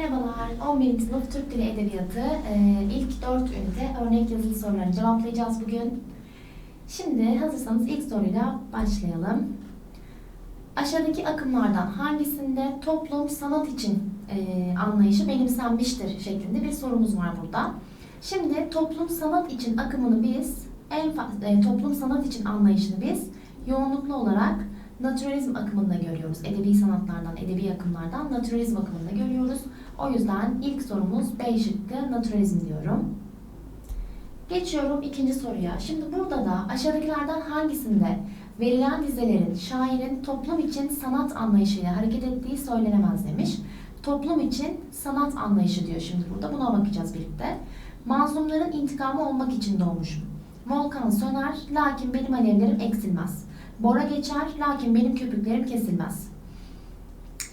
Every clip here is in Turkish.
Merhabalar, 11. sınıf Türk Dili Edebiyatı e, ilk 4 ünite örnek yazılı sorularını cevaplayacağız bugün. Şimdi hazırsanız ilk soruyla başlayalım. Aşağıdaki akımlardan hangisinde toplum sanat için e, anlayışı benimsenmiştir şeklinde bir sorumuz var burada. Şimdi toplum sanat için akımını biz, en e, toplum sanat için anlayışını biz yoğunluklu olarak naturalizm akımında görüyoruz. Edebi sanatlardan, edebi akımlardan naturalizm akımında görüyoruz. O yüzden ilk sorumuz B şıkkı naturalizm diyorum. Geçiyorum ikinci soruya. Şimdi burada da aşağıdakilerden hangisinde verilen dizelerin şairin toplum için sanat anlayışıyla hareket ettiği söylenemez demiş. Toplum için sanat anlayışı diyor şimdi burada. Buna bakacağız birlikte. Mazlumların intikamı olmak için doğmuşum. Volkan söner, lakin benim alevlerim eksilmez. Bora geçer, lakin benim köpüklerim kesilmez.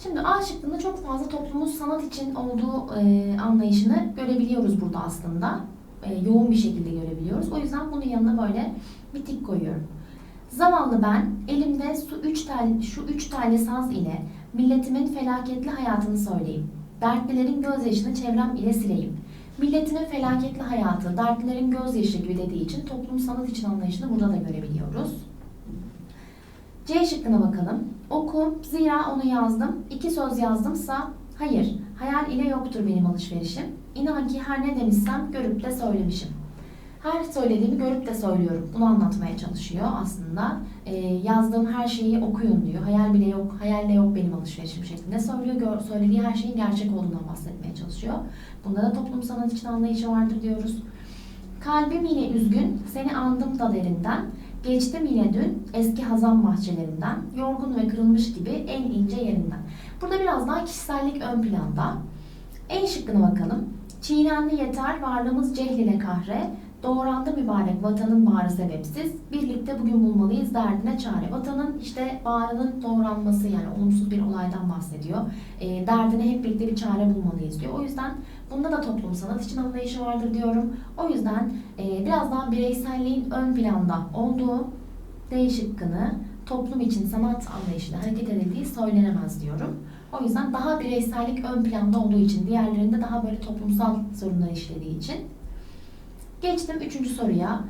Şimdi A şıkkında çok fazla toplumun sanat için olduğu e, anlayışını görebiliyoruz burada aslında. E, yoğun bir şekilde görebiliyoruz. O yüzden bunun yanına böyle bir tik koyuyorum. Zavallı ben elimde su üç tel, şu üç tane saz ile milletimin felaketli hayatını söyleyeyim. Dertlilerin gözyaşını çevrem ile sileyim. Milletimin felaketli hayatı, dertlilerin gözyaşı gibi dediği için toplum sanat için anlayışını burada da görebiliyoruz. C şıkkına bakalım. Oku, zira onu yazdım. İki söz yazdımsa, hayır, hayal ile yoktur benim alışverişim. İnan ki her ne demişsem görüp de söylemişim. Her söylediğimi görüp de söylüyorum. Bunu anlatmaya çalışıyor aslında. Ee, yazdığım her şeyi okuyun diyor. Hayal bile yok, hayalle yok benim alışverişim şeklinde söylüyor. Gör, söylediği her şeyin gerçek olduğundan bahsetmeye çalışıyor. Bunda da toplum sanat için anlayışı vardır diyoruz. Kalbim yine üzgün, seni andım da derinden. Geçtim yine dün eski hazan bahçelerinden, yorgun ve kırılmış gibi en ince yerinden. Burada biraz daha kişisellik ön planda. En şıkkına bakalım. Çiğnendi yeter varlığımız cehl kahre, doğrandı mübarek vatanın bağrı sebepsiz, birlikte bugün bulmalıyız derdine çare. Vatanın işte bağrının doğranması yani olumsuz bir olaydan bahsediyor. E, derdine hep birlikte bir çare bulmalıyız diyor. O yüzden bunda da toplum sanat için anlayışı vardır diyorum. O yüzden e, biraz daha bireyselliğin ön planda olduğu D şıkkını toplum için sanat anlayışıyla hareket edildiği söylenemez diyorum. O yüzden daha bireysellik ön planda olduğu için, diğerlerinde daha böyle toplumsal sorunlar işlediği için. Geçtim üçüncü soruya.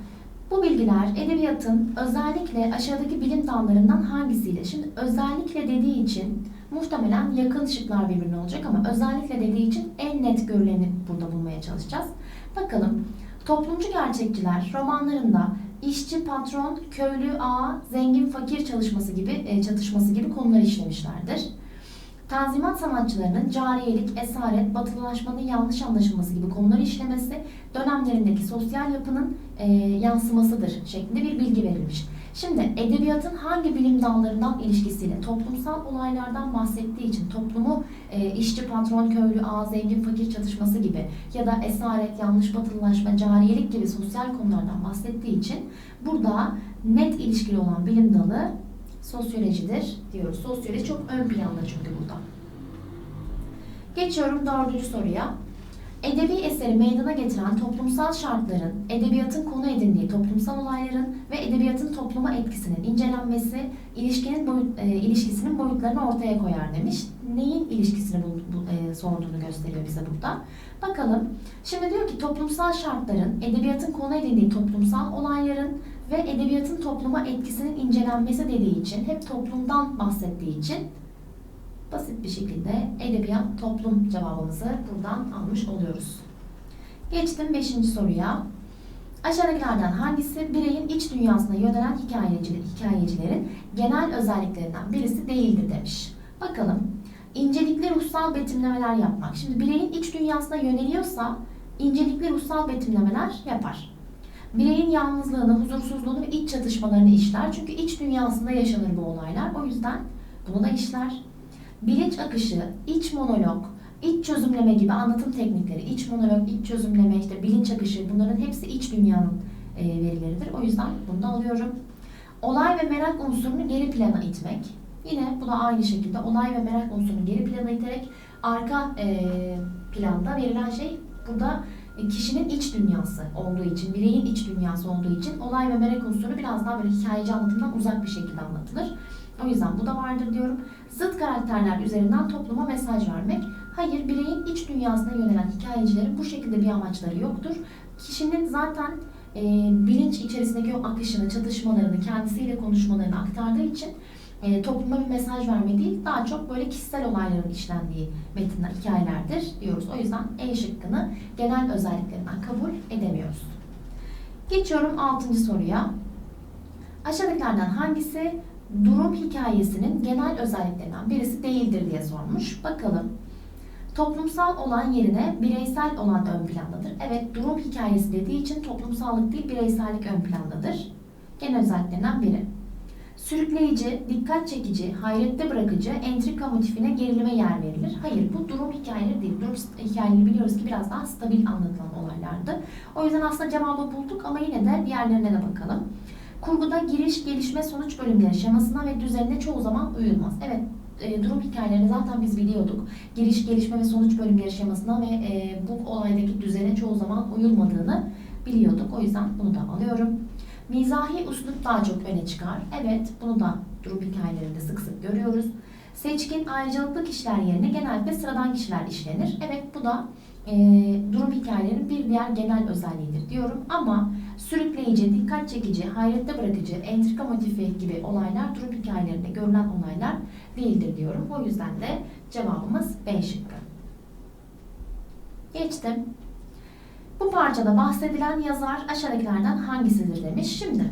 Bu bilgiler edebiyatın özellikle aşağıdaki bilim dallarından hangisiyle? Şimdi özellikle dediği için muhtemelen yakın şıklar birbirine olacak ama özellikle dediği için en net görüleni burada bulmaya çalışacağız. Bakalım. Toplumcu gerçekçiler romanlarında işçi, patron, köylü, ağa, zengin, fakir çalışması gibi e, çatışması gibi konular işlemişlerdir. Tanzimat sanatçılarının cariyelik, esaret, batılılaşmanın yanlış anlaşılması gibi konuları işlemesi dönemlerindeki sosyal yapının e, yansımasıdır şeklinde bir bilgi verilmiş. Şimdi edebiyatın hangi bilim dallarından ilişkisiyle toplumsal olaylardan bahsettiği için toplumu e, işçi, patron, köylü, ağa, zengin, fakir çatışması gibi ya da esaret, yanlış batılılaşma, cariyelik gibi sosyal konulardan bahsettiği için burada net ilişkili olan bilim dalı sosyolojidir diyoruz. Sosyoloji çok ön planda çünkü burada. Geçiyorum dördüncü soruya. Edebi eseri meydana getiren toplumsal şartların, edebiyatın konu edindiği toplumsal olayların ve edebiyatın topluma etkisinin incelenmesi, ilişkinin boyut, e, ilişkisinin boyutlarını ortaya koyar demiş. Neyin ilişkisini bu, bu, e, sorduğunu gösteriyor bize burada. Bakalım. Şimdi diyor ki toplumsal şartların, edebiyatın konu edindiği toplumsal olayların ve edebiyatın topluma etkisinin incelenmesi dediği için, hep toplumdan bahsettiği için basit bir şekilde edebiyat toplum cevabımızı buradan almış oluyoruz. Geçtim 5. soruya. Aşağıdakilerden hangisi bireyin iç dünyasına yönelen hikayeciler, hikayecilerin genel özelliklerinden birisi değildir demiş. Bakalım. İncelikli ruhsal betimlemeler yapmak. Şimdi bireyin iç dünyasına yöneliyorsa incelikli ruhsal betimlemeler yapar. Bireyin yalnızlığını, huzursuzluğunu ve iç çatışmalarını işler. Çünkü iç dünyasında yaşanır bu olaylar. O yüzden bunu da işler. Bilinç akışı, iç monolog, iç çözümleme gibi anlatım teknikleri, iç monolog, iç çözümleme, işte bilinç akışı bunların hepsi iç dünyanın e, verileridir. O yüzden bunu da alıyorum. Olay ve merak unsurunu geri plana itmek. Yine bu da aynı şekilde olay ve merak unsurunu geri plana iterek arka e, planda verilen şey burada kişinin iç dünyası olduğu için, bireyin iç dünyası olduğu için olay ve merak unsuru biraz daha böyle hikayeci anlatımdan uzak bir şekilde anlatılır. O yüzden bu da vardır diyorum. Zıt karakterler üzerinden topluma mesaj vermek. Hayır, bireyin iç dünyasına yönelen hikayecilerin bu şekilde bir amaçları yoktur. Kişinin zaten e, bilinç içerisindeki o akışını, çatışmalarını, kendisiyle konuşmalarını aktardığı için e, topluma bir mesaj verme değil, daha çok böyle kişisel olayların işlendiği metinler, hikayelerdir diyoruz. O yüzden E şıkkını genel özelliklerinden kabul edemiyoruz. Geçiyorum 6. soruya. Aşağıdakilerden hangisi durum hikayesinin genel özelliklerinden birisi değildir diye sormuş. Bakalım. Toplumsal olan yerine bireysel olan ön plandadır. Evet, durum hikayesi dediği için toplumsallık değil, bireysellik ön plandadır. Genel özelliklerinden biri. Sürükleyici, dikkat çekici, hayrette bırakıcı, entrika motifine gerilime yer verilir. Hayır, bu durum hikayeleri değil. Durum hikayeleri biliyoruz ki biraz daha stabil anlatılan olaylardı. O yüzden aslında cevabı bulduk ama yine de diğerlerine de bakalım. Kurguda giriş, gelişme, sonuç bölümleri şemasına ve düzenine çoğu zaman uyulmaz. Evet, e, durum hikayelerini zaten biz biliyorduk. Giriş, gelişme ve sonuç bölümleri şemasına ve e, bu olaydaki düzene çoğu zaman uyulmadığını biliyorduk. O yüzden bunu da alıyorum. Mizahi uslup daha çok öne çıkar. Evet, bunu da durum hikayelerinde sık sık görüyoruz. Seçkin, ayrıcalıklı kişiler yerine genellikle sıradan kişiler işlenir. Evet, bu da e, durum hikayelerinin bir diğer genel özelliğidir diyorum. Ama sürükleyici, dikkat çekici, hayrette bırakıcı, entrika motifi gibi olaylar durum hikayelerinde görülen olaylar değildir diyorum. O yüzden de cevabımız B şıkkı. Geçtim. Bu parçada bahsedilen yazar aşağıdakilerden hangisidir demiş. Şimdi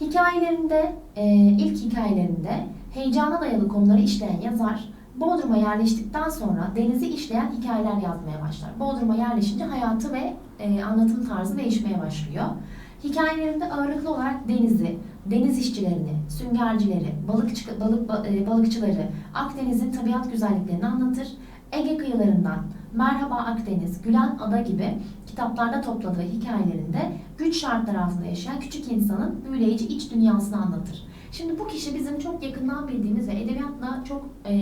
hikayelerinde, e, ilk hikayelerinde heyecana dayalı konuları işleyen yazar Bodrum'a yerleştikten sonra denizi işleyen hikayeler yazmaya başlar. Bodrum'a yerleşince hayatı ve e, anlatım tarzı değişmeye başlıyor. Hikayelerinde ağırlıklı olarak denizi, deniz işçilerini, süngercileri, balıkçı, balık, e, balıkçıları, Akdeniz'in tabiat güzelliklerini anlatır. Ege kıyılarından Merhaba Akdeniz, Gülen Ada gibi kitaplarda topladığı hikayelerinde güç şartları altında yaşayan küçük insanın büyüleyici iç dünyasını anlatır. Şimdi bu kişi bizim çok yakından bildiğimiz ve edebiyatla çok e,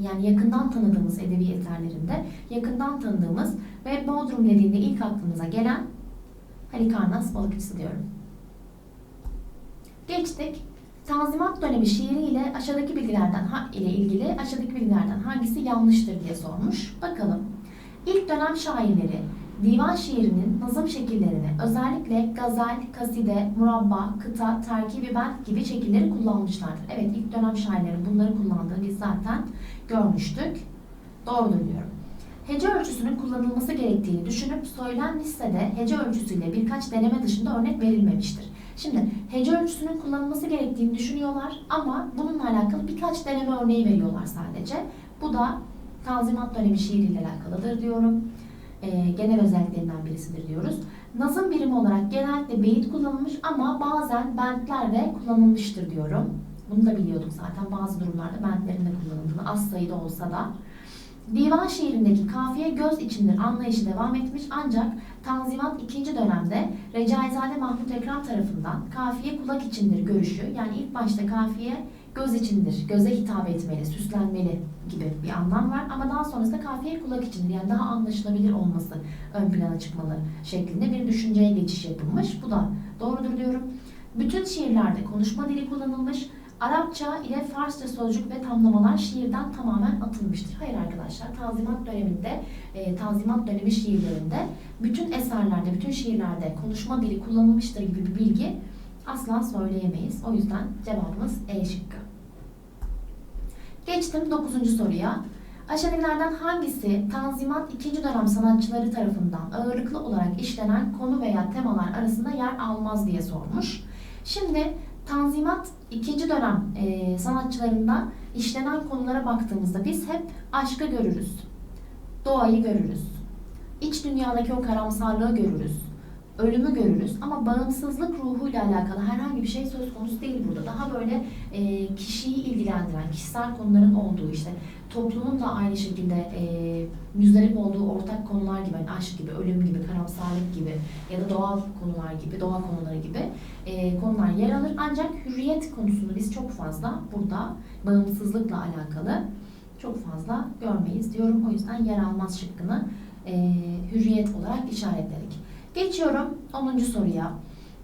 yani yakından tanıdığımız edebi eserlerinde yakından tanıdığımız ve Bodrum dediğinde ilk aklımıza gelen Halikarnas balıkçısı diyorum. Geçtik. Tanzimat dönemi şiiriyle aşağıdaki bilgilerden ile ilgili aşağıdaki bilgilerden hangisi yanlıştır diye sormuş. Bakalım. İlk dönem şairleri divan şiirinin nazım şekillerini özellikle gazel, kaside, murabba, kıta, terkibi bent gibi şekilleri kullanmışlardır. Evet ilk dönem şairleri bunları kullandığını biz zaten görmüştük. Doğrudur diyorum. Hece ölçüsünün kullanılması gerektiğini düşünüp söylem listede hece ölçüsüyle birkaç deneme dışında örnek verilmemiştir. Şimdi hece ölçüsünün kullanılması gerektiğini düşünüyorlar ama bununla alakalı birkaç deneme örneği veriyorlar sadece. Bu da Tanzimat dönemi şiiriyle alakalıdır diyorum. E, genel özelliklerinden birisidir diyoruz. Nazım birimi olarak genellikle beyit kullanılmış ama bazen bentler de kullanılmıştır diyorum. Bunu da biliyorduk zaten bazı durumlarda bentlerin de kullanıldığını az sayıda olsa da. Divan şiirindeki kafiye göz içindir anlayışı devam etmiş ancak Tanzimat ikinci dönemde Recaizade Mahmut Ekrem tarafından kafiye kulak içindir görüşü yani ilk başta kafiye göz içindir, göze hitap etmeli, süslenmeli gibi bir anlam var ama daha sonrasında kafiye kulak içindir yani daha anlaşılabilir olması ön plana çıkmalı şeklinde bir düşünceye geçiş yapılmış. Bu da doğrudur diyorum. Bütün şiirlerde konuşma dili kullanılmış Arapça ile Farsça sözcük ve tamlamalar şiirden tamamen atılmıştır. Hayır arkadaşlar, Tanzimat döneminde, e, Tanzimat dönemi şiirlerinde bütün eserlerde, bütün şiirlerde konuşma dili kullanılmıştır gibi bir bilgi asla söyleyemeyiz. O yüzden cevabımız E şıkkı. Geçtim 9. soruya. Aşağıdakilerden hangisi Tanzimat ikinci dönem sanatçıları tarafından ağırlıklı olarak işlenen konu veya temalar arasında yer almaz diye sormuş. Şimdi Tanzimat ikinci dönem e, sanatçılarında işlenen konulara baktığımızda biz hep aşkı görürüz, doğayı görürüz, iç dünyadaki o karamsarlığı görürüz, ölümü görürüz ama bağımsızlık ruhuyla alakalı herhangi bir şey söz konusu değil burada. Daha böyle e, kişiyi ilgilendiren, kişisel konuların olduğu işte toplumun da aynı şekilde e, müzdarip olduğu ortak konular gibi, yani aşk gibi, ölüm gibi, karamsarlık gibi ya da doğal konular gibi, doğa konuları gibi e, konular yer alır. Ancak hürriyet konusunu biz çok fazla burada bağımsızlıkla alakalı çok fazla görmeyiz diyorum. O yüzden yer almaz şıkkını e, hürriyet olarak işaretledik. Geçiyorum 10. soruya.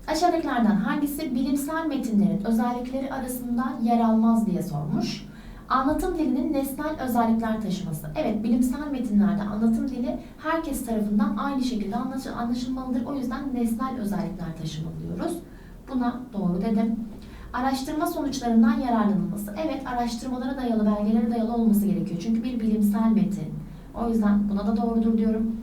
Aşağıdakilerden hangisi bilimsel metinlerin özellikleri arasında yer almaz diye sormuş. Anlatım dilinin nesnel özellikler taşıması. Evet, bilimsel metinlerde anlatım dili herkes tarafından aynı şekilde anlaş- anlaşılmalıdır. O yüzden nesnel özellikler taşımalı diyoruz. Buna doğru dedim. Araştırma sonuçlarından yararlanılması. Evet, araştırmalara dayalı, belgelere dayalı olması gerekiyor. Çünkü bir bilimsel metin. O yüzden buna da doğrudur diyorum.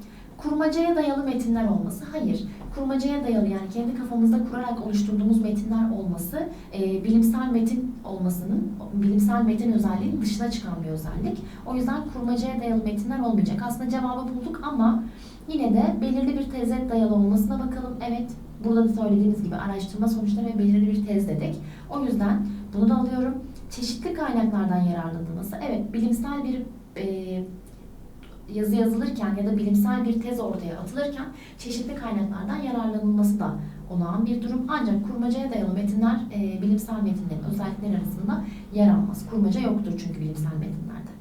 Kurmacaya dayalı metinler olması. Hayır. Kurmacaya dayalı yani kendi kafamızda kurarak oluşturduğumuz metinler olması e, bilimsel metin olmasının, bilimsel metin özelliğinin dışına çıkan bir özellik. O yüzden kurmacaya dayalı metinler olmayacak. Aslında cevabı bulduk ama yine de belirli bir teze dayalı olmasına bakalım. Evet, burada da söylediğimiz gibi araştırma sonuçları ve belirli bir tez dedik. O yüzden bunu da alıyorum. Çeşitli kaynaklardan yararlanılması. Evet, bilimsel bir e, yazı yazılırken ya da bilimsel bir tez ortaya atılırken çeşitli kaynaklardan yararlanılması da olağan bir durum. Ancak kurmacaya dayalı metinler e, bilimsel metinlerin özellikleri arasında yer almaz. Kurmaca yoktur çünkü bilimsel metinlerde.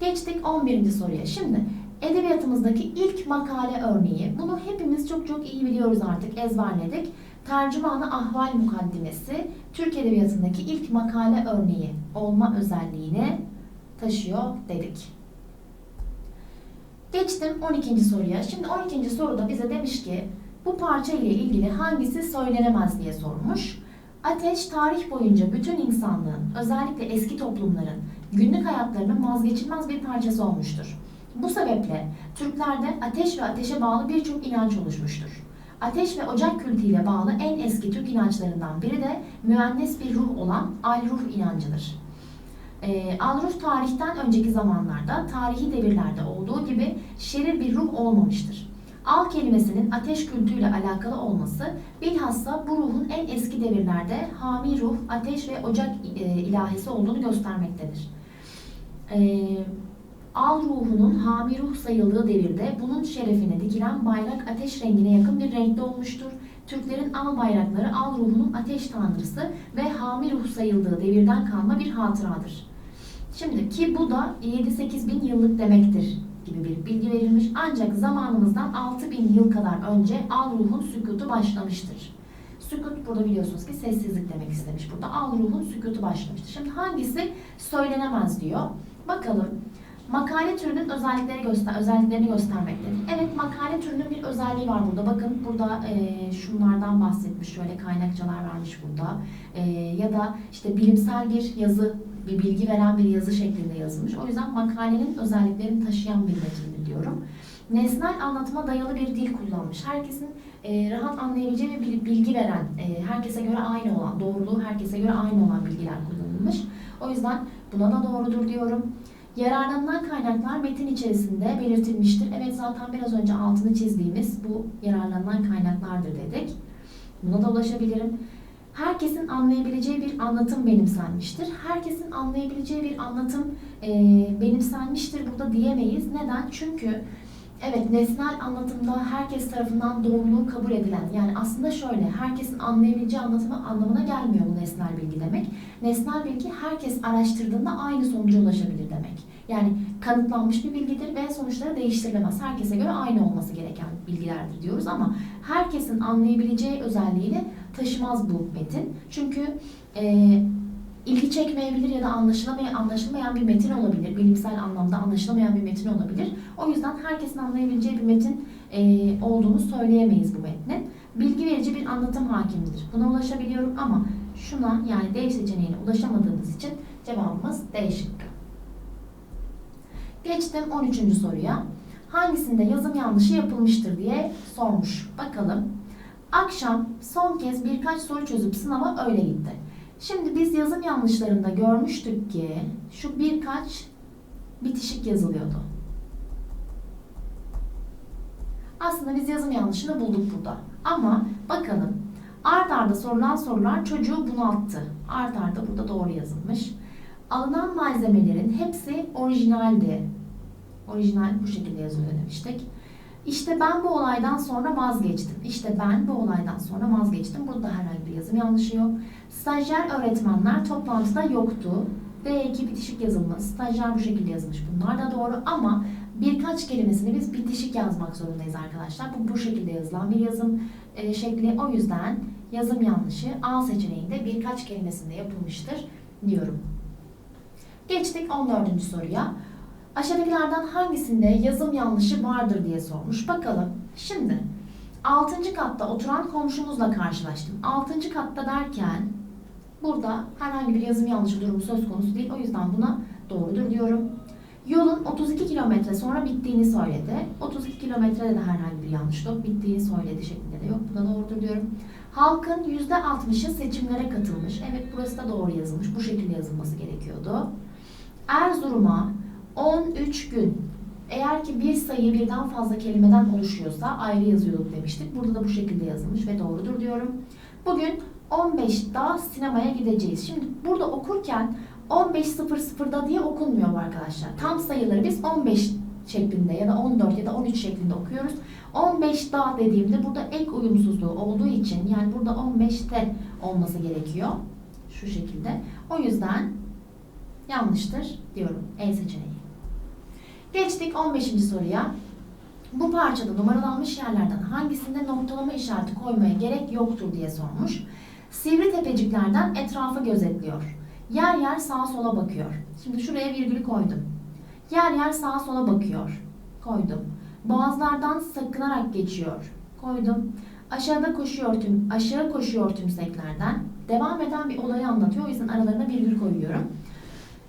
Geçtik 11. soruya. Şimdi edebiyatımızdaki ilk makale örneği. Bunu hepimiz çok çok iyi biliyoruz artık, ezberledik. Tercümanı Ahval Mukaddimesi Türk Edebiyatı'ndaki ilk makale örneği olma özelliğini taşıyor dedik. Geçtim 12. soruya. Şimdi 12. soruda bize demiş ki bu parça ile ilgili hangisi söylenemez diye sormuş. Ateş tarih boyunca bütün insanlığın, özellikle eski toplumların günlük hayatlarının vazgeçilmez bir parçası olmuştur. Bu sebeple Türklerde ateş ve ateşe bağlı birçok inanç oluşmuştur. Ateş ve ocak kültüyle bağlı en eski Türk inançlarından biri de müennes bir ruh olan Al-Ruh inancıdır. E, Al-Ruh tarihten önceki zamanlarda, tarihi devirlerde olduğu gibi şerir bir ruh olmamıştır. Al kelimesinin ateş kültüyle alakalı olması bilhassa bu ruhun en eski devirlerde hami ruh, ateş ve ocak e, ilahisi olduğunu göstermektedir. E, Al ruhunun hami ruh sayıldığı devirde bunun şerefine dikilen bayrak ateş rengine yakın bir renkte olmuştur. Türklerin al bayrakları al ruhunun ateş tanrısı ve hami ruh sayıldığı devirden kalma bir hatıradır. Şimdi ki bu da 7-8 bin yıllık demektir gibi bir bilgi verilmiş. Ancak zamanımızdan 6 bin yıl kadar önce al ruhun sükutu başlamıştır. Sükut burada biliyorsunuz ki sessizlik demek istemiş burada. Al ruhun sükutu başlamıştır. Şimdi hangisi söylenemez diyor. Bakalım. Makale türünün özellikleri göster özelliklerini göstermektedir. Evet makale türünün bir özelliği var burada. Bakın burada e, şunlardan bahsetmiş. Şöyle kaynakçalar vermiş burada. E, ya da işte bilimsel bir yazı, bir bilgi veren bir yazı şeklinde yazılmış. O yüzden makalenin özelliklerini taşıyan bir metindir diyorum. Nesnel anlatıma dayalı bir dil kullanmış. Herkesin e, rahat anlayabileceği bir bilgi veren, e, herkese göre aynı olan, doğruluğu herkese göre aynı olan bilgiler kullanılmış. O yüzden buna da doğrudur diyorum. Yararlanılan kaynaklar metin içerisinde belirtilmiştir. Evet zaten biraz önce altını çizdiğimiz bu yararlanılan kaynaklardır dedik. Buna da ulaşabilirim. Herkesin anlayabileceği bir anlatım benimsenmiştir. Herkesin anlayabileceği bir anlatım e, benimsenmiştir burada diyemeyiz. Neden? Çünkü Evet, nesnel anlatımda herkes tarafından doğruluğu kabul edilen, yani aslında şöyle, herkesin anlayabileceği anlatımı anlamına gelmiyor bu nesnel bilgi demek. Nesnel bilgi herkes araştırdığında aynı sonuca ulaşabilir demek. Yani kanıtlanmış bir bilgidir ve sonuçları değiştirilemez. Herkese göre aynı olması gereken bilgilerdir diyoruz ama herkesin anlayabileceği özelliğini taşımaz bu metin. Çünkü e, ilgi çekmeyebilir ya da anlaşılamayan, anlaşılmayan bir metin olabilir. Bilimsel anlamda anlaşılamayan bir metin olabilir. O yüzden herkesin anlayabileceği bir metin e, olduğunu söyleyemeyiz bu metnin. Bilgi verici bir anlatım hakimidir. Buna ulaşabiliyorum ama şuna yani D seçeneğine ulaşamadığımız için cevabımız D şıkkı. Geçtim 13. soruya. Hangisinde yazım yanlışı yapılmıştır diye sormuş. Bakalım. Akşam son kez birkaç soru çözüp sınava öyle gitti. Şimdi biz yazım yanlışlarında görmüştük ki şu birkaç bitişik yazılıyordu. Aslında biz yazım yanlışını bulduk burada. Ama bakalım art arda sorulan sorular çocuğu bunalttı. Art arda burada doğru yazılmış. Alınan malzemelerin hepsi orijinaldi. Orijinal bu şekilde yazılıyor demiştik. İşte ben bu olaydan sonra vazgeçtim. İşte ben bu olaydan sonra vazgeçtim. Burada herhangi bir yazım yanlışı yok. Stajyer öğretmenler toplantıda yoktu. D2 bitişik yazılması. Stajyer bu şekilde yazılmış. Bunlar da doğru ama birkaç kelimesini biz bitişik yazmak zorundayız arkadaşlar. Bu bu şekilde yazılan bir yazım e, şekli. O yüzden yazım yanlışı A seçeneğinde birkaç kelimesinde yapılmıştır diyorum. Geçtik 14. soruya. Aşağıdakilerden hangisinde yazım yanlışı vardır diye sormuş. Bakalım. Şimdi 6. katta oturan komşumuzla karşılaştım. 6. katta derken burada herhangi bir yazım yanlışı durumu söz konusu değil. O yüzden buna doğrudur diyorum. Yolun 32 kilometre sonra bittiğini söyledi. 32 kilometrede de herhangi bir yanlış yok. Bittiğini söyledi şeklinde de yok. Bu da doğrudur diyorum. Halkın %60'ı seçimlere katılmış. Evet burası da doğru yazılmış. Bu şekilde yazılması gerekiyordu. Erzurum'a 13 gün eğer ki bir sayı birden fazla kelimeden oluşuyorsa ayrı yazıyorduk demiştik. Burada da bu şekilde yazılmış ve doğrudur diyorum. Bugün 15'da sinemaya gideceğiz. Şimdi burada okurken 15.00'da diye okunmuyor arkadaşlar. Tam sayıları biz 15 şeklinde ya da 14 ya da 13 şeklinde okuyoruz. 15 da dediğimde burada ek uyumsuzluğu olduğu için yani burada 15'te olması gerekiyor. Şu şekilde. O yüzden yanlıştır diyorum. E seçeneği. Geçtik 15. soruya. Bu parçada numaralanmış yerlerden hangisinde noktalama işareti koymaya gerek yoktur diye sormuş. Sivri tepeciklerden etrafı gözetliyor. Yer yer sağa sola bakıyor. Şimdi şuraya virgül koydum. Yer yer sağa sola bakıyor. Koydum. Boğazlardan sakınarak geçiyor. Koydum. Aşağıda koşuyor tüm aşağı koşuyor tümseklerden. Devam eden bir olayı anlatıyor. O yüzden aralarına virgül koyuyorum.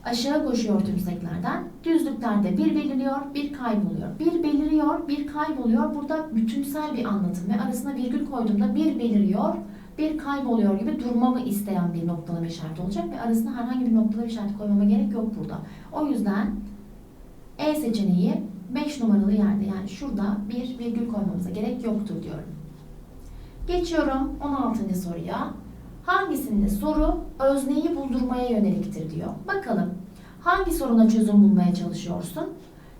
Aşağı koşuyor tümseklerden. Düzlüklerde bir beliriyor, bir kayboluyor. Bir beliriyor, bir kayboluyor. Burada bütünsel bir anlatım ve arasına virgül koyduğumda bir beliriyor, bir kayboluyor gibi durmamı isteyen bir noktalama işareti olacak ve arasına herhangi bir noktalama işareti koymama gerek yok burada. O yüzden E seçeneği 5 numaralı yerde yani şurada bir virgül koymamıza gerek yoktur diyorum. Geçiyorum 16. soruya. Hangisinde soru özneyi buldurmaya yöneliktir diyor. Bakalım hangi soruna çözüm bulmaya çalışıyorsun?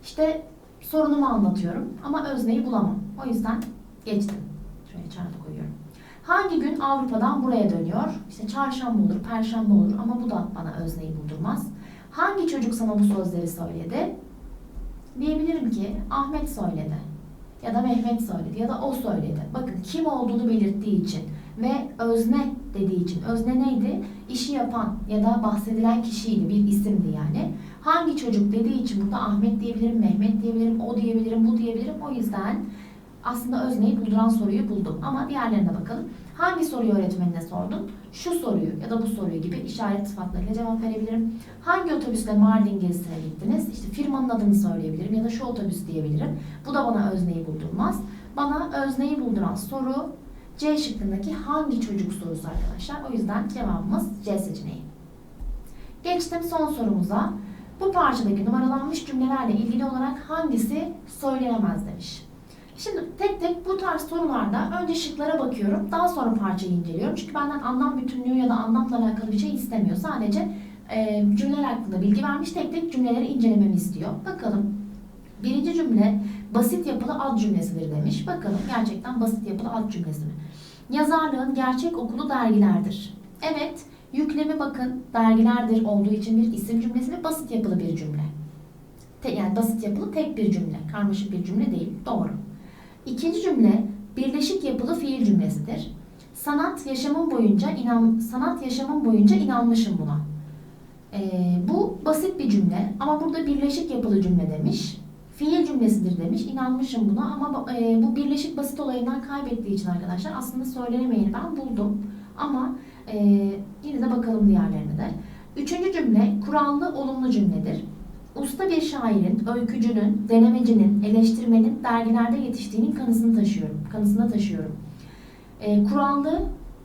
İşte sorunumu anlatıyorum ama özneyi bulamam. O yüzden geçtim. Çarpı koyuyorum. Hangi gün Avrupa'dan buraya dönüyor? İşte çarşamba olur, perşembe olur ama bu da bana özneyi buldurmaz. Hangi çocuk sana bu sözleri söyledi? Diyebilirim ki Ahmet söyledi ya da Mehmet söyledi ya da o söyledi. Bakın kim olduğunu belirttiği için ve özne dediği için. Özne neydi? İşi yapan ya da bahsedilen kişiydi, bir isimdi yani. Hangi çocuk dediği için burada Ahmet diyebilirim, Mehmet diyebilirim, o diyebilirim, bu diyebilirim. O yüzden aslında özneyi bulduran soruyu buldum. Ama diğerlerine bakalım. Hangi soruyu öğretmenine sordun? Şu soruyu ya da bu soruyu gibi işaret sıfatlarıyla cevap verebilirim. Hangi otobüsle Mardin gezisine gittiniz? İşte firmanın adını söyleyebilirim ya da şu otobüs diyebilirim. Bu da bana özneyi buldurmaz. Bana özneyi bulduran soru C şıkkındaki hangi çocuk sorusu arkadaşlar. O yüzden cevabımız C seçeneği. Geçtim son sorumuza. Bu parçadaki numaralanmış cümlelerle ilgili olarak hangisi söylenemez demiş. Şimdi tek tek bu tarz sorularda önce şıklara bakıyorum. Daha sonra parçayı inceliyorum. Çünkü benden anlam bütünlüğü ya da anlamla alakalı bir şey istemiyor. Sadece e, cümleler hakkında bilgi vermiş. Tek tek cümleleri incelememi istiyor. Bakalım. Birinci cümle basit yapılı ad cümlesidir demiş. Bakalım gerçekten basit yapılı ad cümlesi mi? Yazarlığın gerçek okulu dergilerdir. Evet, yüklemi bakın dergilerdir olduğu için bir isim cümlesi ve basit yapılı bir cümle. Te, yani basit yapılı tek bir cümle, karmaşık bir cümle değil. Doğru. İkinci cümle birleşik yapılı fiil cümlesidir. Sanat yaşamım boyunca inan sanat yaşamım boyunca inanmışım buna. Ee, bu basit bir cümle ama burada birleşik yapılı cümle demiş. Fiil cümlesidir demiş. İnanmışım buna ama e, bu birleşik basit olayından kaybettiği için arkadaşlar aslında söylenemeyeni ben buldum. Ama e, yine de bakalım diğerlerine de. Üçüncü cümle kurallı olumlu cümledir. Usta bir şairin, öykücünün, denemecinin, eleştirmenin dergilerde yetiştiğinin kanısını taşıyorum. Kanısına taşıyorum. E, kurallı,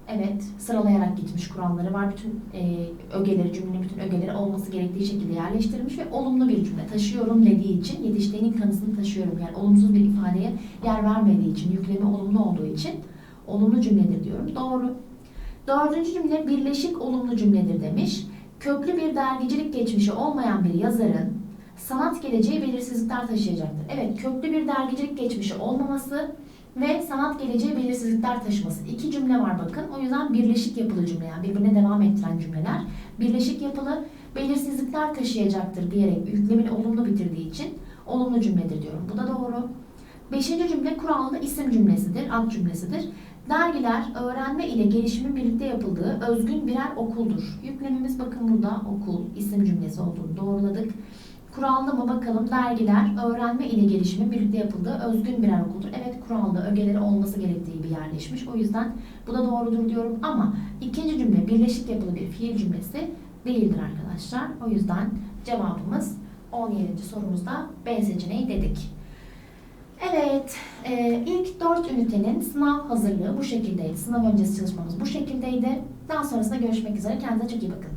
evet sıralayarak gitmiş kuralları var. Bütün e, ögeleri, cümlenin bütün ögeleri olması gerektiği şekilde yerleştirilmiş ve olumlu bir cümle. Taşıyorum dediği için yetiştiğinin kanısını taşıyorum. Yani olumsuz bir ifadeye yer vermediği için, yüklemi olumlu olduğu için olumlu cümledir diyorum. Doğru. Dördüncü cümle birleşik olumlu cümledir demiş. Köklü bir dergicilik geçmişi olmayan bir yazarın sanat geleceği belirsizlikler taşıyacaktır. Evet, köklü bir dergicilik geçmişi olmaması ve sanat geleceği belirsizlikler taşıması. İki cümle var bakın. O yüzden birleşik yapılı cümle yani birbirine devam ettiren cümleler. Birleşik yapılı belirsizlikler taşıyacaktır diyerek yüklemini olumlu bitirdiği için olumlu cümledir diyorum. Bu da doğru. Beşinci cümle kurallı isim cümlesidir, ad cümlesidir. Dergiler öğrenme ile gelişimin birlikte yapıldığı özgün birer okuldur. Yüklemimiz bakın burada okul, isim cümlesi olduğunu doğruladık. Kuralda mı bakalım dergiler öğrenme ile gelişimin birlikte yapıldığı özgün birer okuldur. Evet kuralda ögeleri olması gerektiği bir yerleşmiş. O yüzden bu da doğrudur diyorum ama ikinci cümle birleşik yapılı bir fiil cümlesi değildir arkadaşlar. O yüzden cevabımız 17. sorumuzda B seçeneği dedik. Evet, e, ilk 4 ünitenin sınav hazırlığı bu şekildeydi. Sınav öncesi çalışmamız bu şekildeydi. Daha sonrasında görüşmek üzere. Kendinize çok iyi bakın.